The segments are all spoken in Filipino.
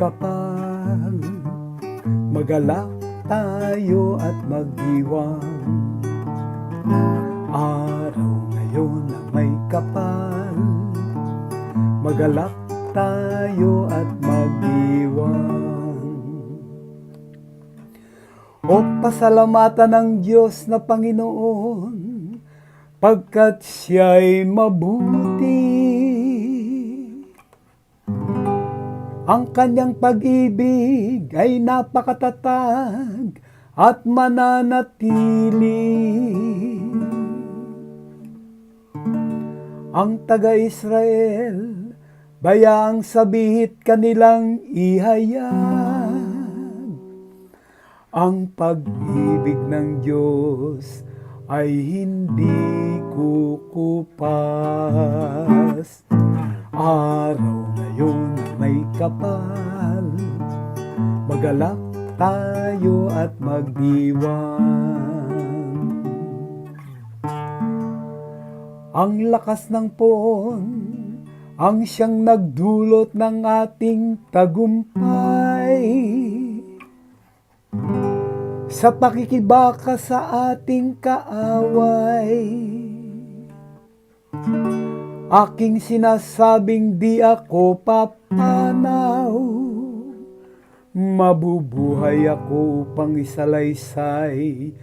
kapal. Magalak tayo at magdiwang Araw ngayon na may kapal. Magalak tayo at magdiwang O pasalamatan ng Diyos na Panginoon Pagkat siya'y mabuti Ang kanyang pag-ibig ay napakatatag at mananatili. Ang taga-Israel, bayaang sabihit kanilang ihayag. Ang pag-ibig ng Diyos ay hindi kukupas. Kapal, magalak tayo at magdiwang. Ang lakas ng poon, ang siyang nagdulot ng ating tagumpay. Sa pakikibaka sa ating kaaway. Aking sinasabing di ako papanaw. Mabubuhay ako upang isalaysay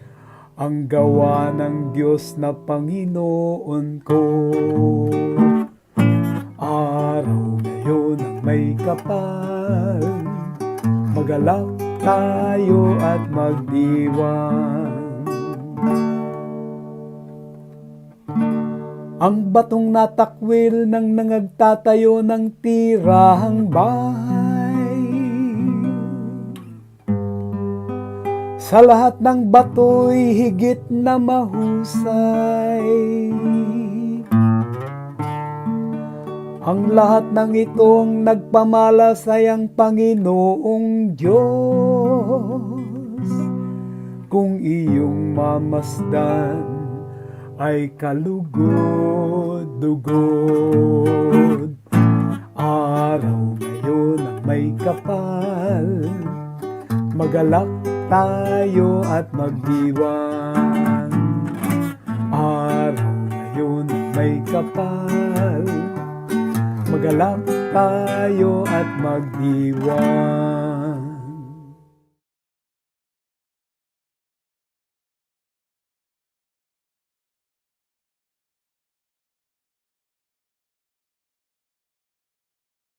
Ang gawa ng Diyos na Panginoon ko. Araw ngayon ang may kapal. Magalak tayo at magdiwang Ang batong natakwil ng nangagtatayo ng tirahang bahay. Sa lahat ng bato'y higit na mahusay. Ang lahat ng itong nagpamalas ay ang Panginoong Diyos. Kung iyong mamasdan, ay kalugod-dugod. Araw ngayon ang may kapal, magalak tayo at magdiwang. Araw ngayon ang may kapal, magalak tayo at magdiwang.